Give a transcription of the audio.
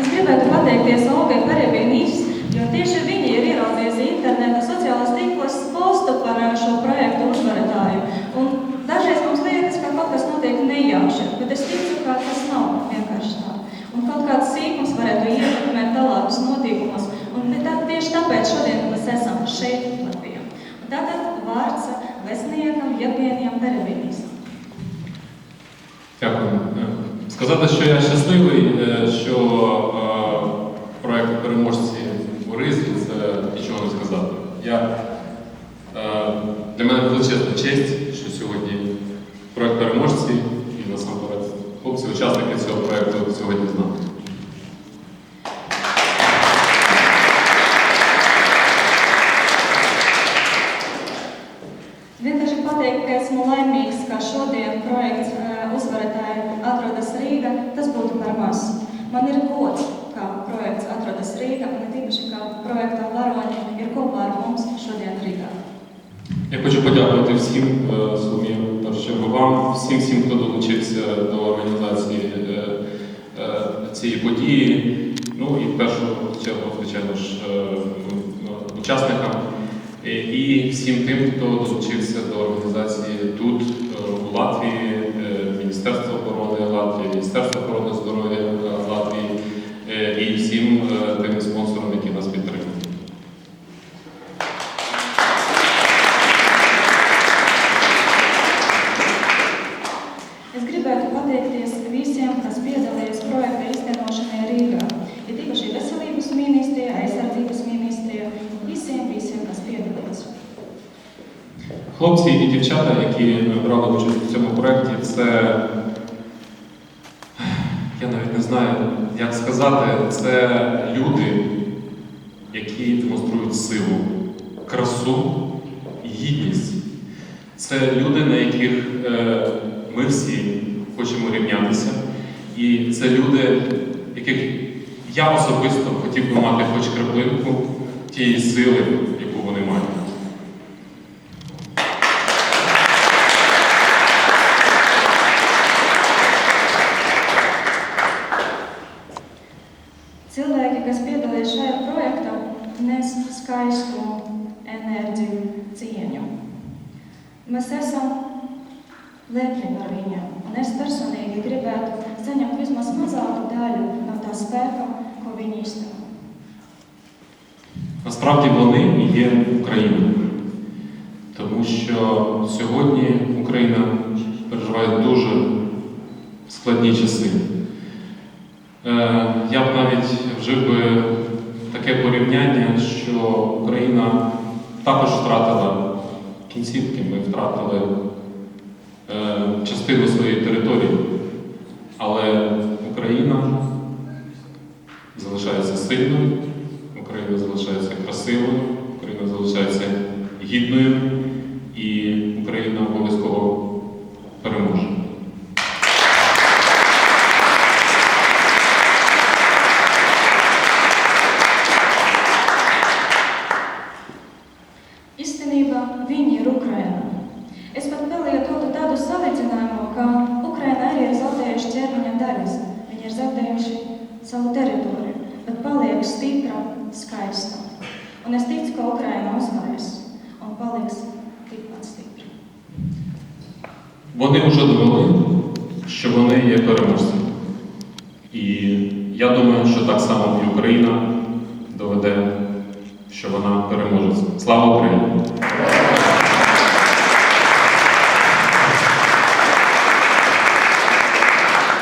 Es gribētu pateikties Olgai Perevienīs, jo tieši viņa ir ieraudzījusi interneta sociālās tīklos postu par eh, šo projektu uzvarētāju. Un dažreiz mums liekas, ka kaut kas notiek nejauši, bet es ticu, ka tas nav vienkārši tā. Un kaut kāds sīkums varētu ietekmēt tālākus notikumus. Un ne tā, tieši tāpēc šodien mēs esam šeit, Latvijā. Un tātad vārds vesniekam Євгеніям Перевінісам. Дякую. Е, Сказати, що я щасливий, Для мене величезна честь, що сьогодні проект переможці і насамперед хлопці, учасники цього проекту сьогодні з нами. Man ir gods, ka projekts atrodas Rīgā, un it īpaši, ka projekta varoņi ir kopā ar mums šodien Rīgā. Я хочу подякувати всім е, в першу чергу вам, всім, всім, хто долучився до організації е, е, цієї події. Ну і в першу чергу, звичайно ж, е, учасникам і всім тим, хто долучився до організації тут, pateikties visiem, kas piedalījās projekta iztenošanai Rīgā. Ir īpaši veselības ministrijā, aizsardzības ministrijā, visiem, visiem, kas piedalījās. Хлопці і дівчата, які брали участь у цьому проєкті, це я навіть не знаю, як сказати, це люди, які демонструють силу, красу, гідність. Це люди, на яких е, ми всі хочемо рівнятися. І це люди, яких я особисто хотів би мати хоч краплинку тієї сили, яку вони мають. Cilvēki, kas piedalījās šajā projektā, nes skaistu enerģiju, cieņu. Mēs esam lepni un es personīgi gribētu saņemt vismaz mazāku daļu no tā spēka, ko viņi īsteno. Насправді вони і є Україною, тому що сьогодні Україна переживає дуже складні часи. Е, Я б навіть вжив би таке порівняння, що Україна також втратила кінцівки, ми втратили частину своєї території, але Україна залишається сильною, Україна залишається красивою, Україна залишається гідною paliek stipra, skaista. Un es ticu, ka Ukraina uzvarēs un paliks tikpat stipra. Вони вже довели, що вони є переможцями. І я думаю, що так само і Україна доведе, що вона переможе. Слава Україні!